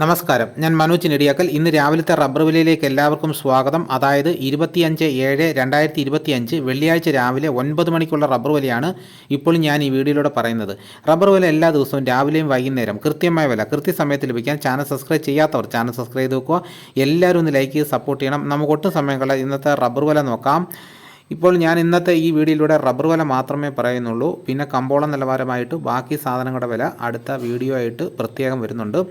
നമസ്കാരം. ഞാൻ മനോജ് നെടിയാക്കൽ. ഇന്ന് രാവിലത്തെ റബ്ബർ വിലയിലേക്ക് എല്ലാവർക്കും സ്വാഗതം. അതായത് ഇരുപത്തിയഞ്ച് ഏഴ് രണ്ടായിരത്തി ഇരുപത്തിയഞ്ച് വെള്ളിയാഴ്ച രാവിലെ ഒൻപത് മണിക്കുള്ള റബ്ബർ വിലയാണ് ഇപ്പോൾ ഞാൻ ഈ വീഡിയോയിലൂടെ പറയുന്നത്. റബ്ബർ വില എല്ലാ ദിവസവും രാവിലെയും വൈകുന്നേരം കൃത്യമായ വില കൃത്യസമയത്ത് ലഭിക്കാൻ ചാനൽ സബ്സ്ക്രൈബ് ചെയ്യാത്തവർ ചാനൽ സബ്സ്ക്രൈബ് ചെയ്ത് വെക്കുക. എല്ലാവരും ഒന്ന് ലൈക്ക് ചെയ്ത് സപ്പോർട്ട് ചെയ്യണം. നമുക്ക് ഒട്ടും സമയം കളയാം ഇന്നത്തെ റബ്ബർ വില നോക്കാം. ഇപ്പോൾ ഞാൻ ഇന്നത്തെ ഈ വീഡിയോയിലൂടെ റബ്ബർ വില മാത്രമേ പറയുന്നുള്ളൂ. പിന്നെ കമ്പോളം നിലവാരമായിട്ട് ബാക്കി സാധനങ്ങളുടെ വില അടുത്ത വീഡിയോ ആയിട്ട് പ്രത്യേകം വരുന്നുണ്ട്.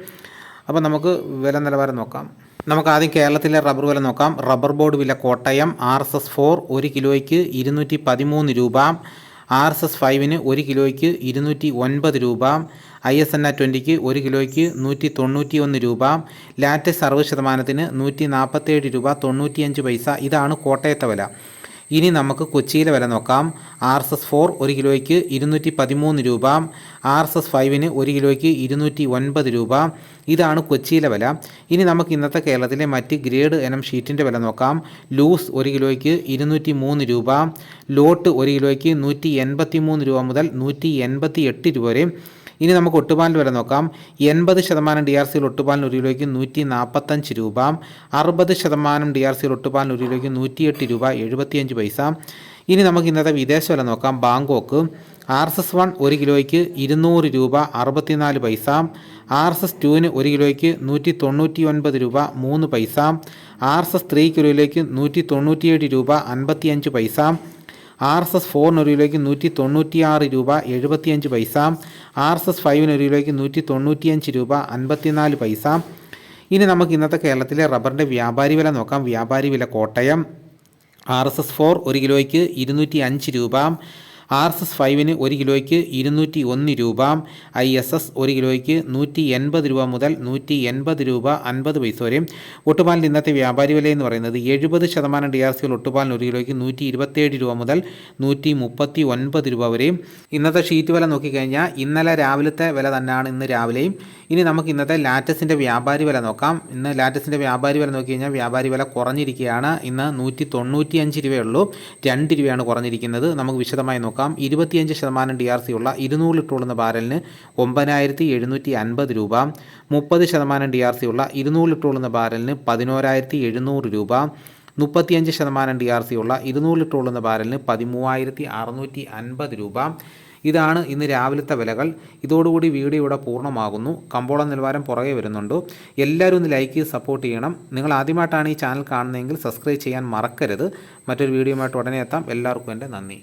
അപ്പോൾ നമുക്ക് വില നിലവാരം നോക്കാം. നമുക്ക് ആദ്യം കേരളത്തിലെ റബ്ബർ വില നോക്കാം. റബ്ബർ ബോർഡ് വില Kottayam R S S four ഒരു കിലോയ്ക്ക് ഇരുന്നൂറ്റി പതിമൂന്ന് രൂപ. ആർ എസ് എസ് ഫൈവിന് ഒരു കിലോയ്ക്ക് ഇരുന്നൂറ്റി ഒൻപത് രൂപ. ഐ എസ് എൻ ആ ട്വന്റിക്ക് ഒരു കിലോയ്ക്ക് നൂറ്റി തൊണ്ണൂറ്റി ഒന്ന് രൂപ. ലാറ്റസ് അറുപത് ശതമാനത്തിന് നൂറ്റി നാൽപ്പത്തേഴ് രൂപ തൊണ്ണൂറ്റിയഞ്ച് പൈസ. ഇതാണ് കോട്ടയത്തെ വില. ഇനി നമുക്ക് കൊച്ചിയിലെ വില നോക്കാം. ആർ എസ് എസ് ഫോർ ഒരു കിലോയ്ക്ക് ഇരുന്നൂറ്റി പതിമൂന്ന് രൂപ. ആർ എസ് എസ് ഫൈവിന് ഒരു കിലോയ്ക്ക് ഇരുന്നൂറ്റി ഒൻപത് രൂപ. ഇതാണ് കൊച്ചിയിലെ വില. ഇനി നമുക്ക് ഇന്നത്തെ കേരളത്തിലെ മറ്റ് ഗ്രേഡ് ഇനം ഷീറ്റിന്റെ വില നോക്കാം. ലൂസ് ഒരു കിലോയ്ക്ക് ഇരുന്നൂറ്റി മൂന്ന് രൂപ. ലോട്ട് ഒരു കിലോയ്ക്ക് നൂറ്റി എൺപത്തി മൂന്ന് രൂപ മുതൽ നൂറ്റി എൺപത്തി എട്ട് രൂപ വരെ. ഇനി നമുക്ക് ഒട്ടുപാലിന്റെ വില നോക്കാം. എൺപത് ശതമാനം ഡി ആർ സിയിൽ ഒട്ടുപാലിന് ഒരു കിലോയ്ക്ക് നൂറ്റി നാൽപ്പത്തഞ്ച് രൂപ. അറുപത് ശതമാനം ഡി ആർ സിയിൽ ഒട്ടുപാലിന് ഒരു കിലോയ്ക്ക് നൂറ്റിയെട്ട് രൂപ എഴുപത്തിയഞ്ച് പൈസ. ഇനി നമുക്ക് ഇന്നത്തെ വിദേശ വില നോക്കാം. Bangkok R S S one ഒരു കിലോയ്ക്ക് ഇരുന്നൂറ് രൂപ അറുപത്തിനാല് പൈസ. ആർ എസ് എസ് ടുവിന് ഒരു കിലോയ്ക്ക് നൂറ്റി തൊണ്ണൂറ്റി ഒൻപത് രൂപ മൂന്ന് പൈസ. ആർ എസ് എസ് ത്രീ കിലോയിലേക്ക് നൂറ്റി തൊണ്ണൂറ്റിയേഴ് രൂപ അൻപത്തിയഞ്ച് പൈസ. ആർ എസ് എസ് ഫോറിന് ഒരു കിലോയ്ക്ക് നൂറ്റി തൊണ്ണൂറ്റിയാറ് രൂപ എഴുപത്തിയഞ്ച് പൈസ. ആർ എസ് എസ് ഫൈവിന് ഒരു കിലോയ്ക്ക് നൂറ്റി തൊണ്ണൂറ്റിയഞ്ച് രൂപ അൻപത്തിനാല് പൈസ. ഇനി നമുക്ക് ഇന്നത്തെ കേരളത്തിലെ റബ്ബറിന്റെ വ്യാപാരി വില നോക്കാം. വ്യാപാരി വില Kottayam. R S S four ഒരു കിലോയ്ക്ക് ഇരുന്നൂറ്റി അഞ്ച് രൂപ. ആർ എസ് എസ് ഫൈവിന് ഒരു കിലോയ്ക്ക് ഇരുന്നൂറ്റി ഒന്ന് രൂപ ഐ എസ് എസ് ഒരു കിലോയ്ക്ക് നൂറ്റി എൺപത് രൂപ മുതൽ നൂറ്റി എൺപത് രൂപ അൻപത് പൈസ വരെ. ഒട്ടുപാലിന്റെ ഇന്നത്തെ വ്യാപാരി വില എന്ന് പറയുന്നത് എഴുപത് ശതമാനം ഡി ആർ സികൾ ഒട്ടുപാലിന് ഒരു കിലോയ്ക്ക് നൂറ്റി ഇരുപത്തേഴ് രൂപ മുതൽ നൂറ്റി മുപ്പത്തി ഒൻപത് രൂപ വരെയും ഇന്നത്തെ ഷീറ്റ് വില നോക്കിക്കഴിഞ്ഞാൽ ഇന്നലെ രാവിലത്തെ വില തന്നെയാണ് ഇന്ന് രാവിലെയും. ഇനി നമുക്ക് ഇന്നത്തെ ലാറ്റസിന്റെ വ്യാപാരി വില നോക്കാം. ഇന്ന് ലാറ്റസിന്റെ വ്യാപാരി വില നോക്കി കഴിഞ്ഞാൽ വ്യാപാരി വില കുറഞ്ഞിരിക്കുകയാണ്. ഇന്ന് നൂറ്റി തൊണ്ണൂറ്റി അഞ്ച് രൂപയുള്ളൂ. രണ്ട് രൂപയാണ് കുറഞ്ഞിരിക്കുന്നത്. നമുക്ക് വിശദമായി നോക്കാം. ഇരുപത്തിയഞ്ച് ശതമാനം ഡി ആർ സി ഉള്ള ഇരുന്നൂറ് ലിറ്ററുള്ള ബാരലിന് ഒമ്പതിനായിരത്തി എഴുന്നൂറ്റി അൻപത് രൂപ. മുപ്പത് ശതമാനം ഡി ആർ സി ഉള്ള ഇരുന്നൂറ് ലിറ്ററുള്ള ബാരലിന് പതിനോരായിരത്തി എഴുന്നൂറ് രൂപ. മുപ്പത്തിയഞ്ച് ശതമാനം ഡി ആർ സി ഉള്ള ഇരുന്നൂറ് ലിറ്ററുള്ള ബാരലിന് പതിമൂവായിരത്തി അറുന്നൂറ്റി അൻപത് രൂപ. ഇതാണ് ഇന്ന് രാവിലത്തെ വിലകൾ. ഇതോടുകൂടി വീഡിയോ ഇവിടെ പൂർണമാകുന്നു. കമ്പോള നിലവാരം പുറകെ വരുന്നുണ്ട്. എല്ലാവരും ഒന്ന് ലൈക്ക് ചെയ്ത് സപ്പോർട്ട് ചെയ്യണം. നിങ്ങൾ ആദ്യമായിട്ടാണ് ഈ ചാനൽ കാണുന്നതെങ്കിൽ സബ്സ്ക്രൈബ് ചെയ്യാൻ മറക്കരുത്. മറ്റൊരു വീഡിയോയുമായിട്ട് ഉടനെ എത്താം. എല്ലാവർക്കും എന്റെ നന്ദി.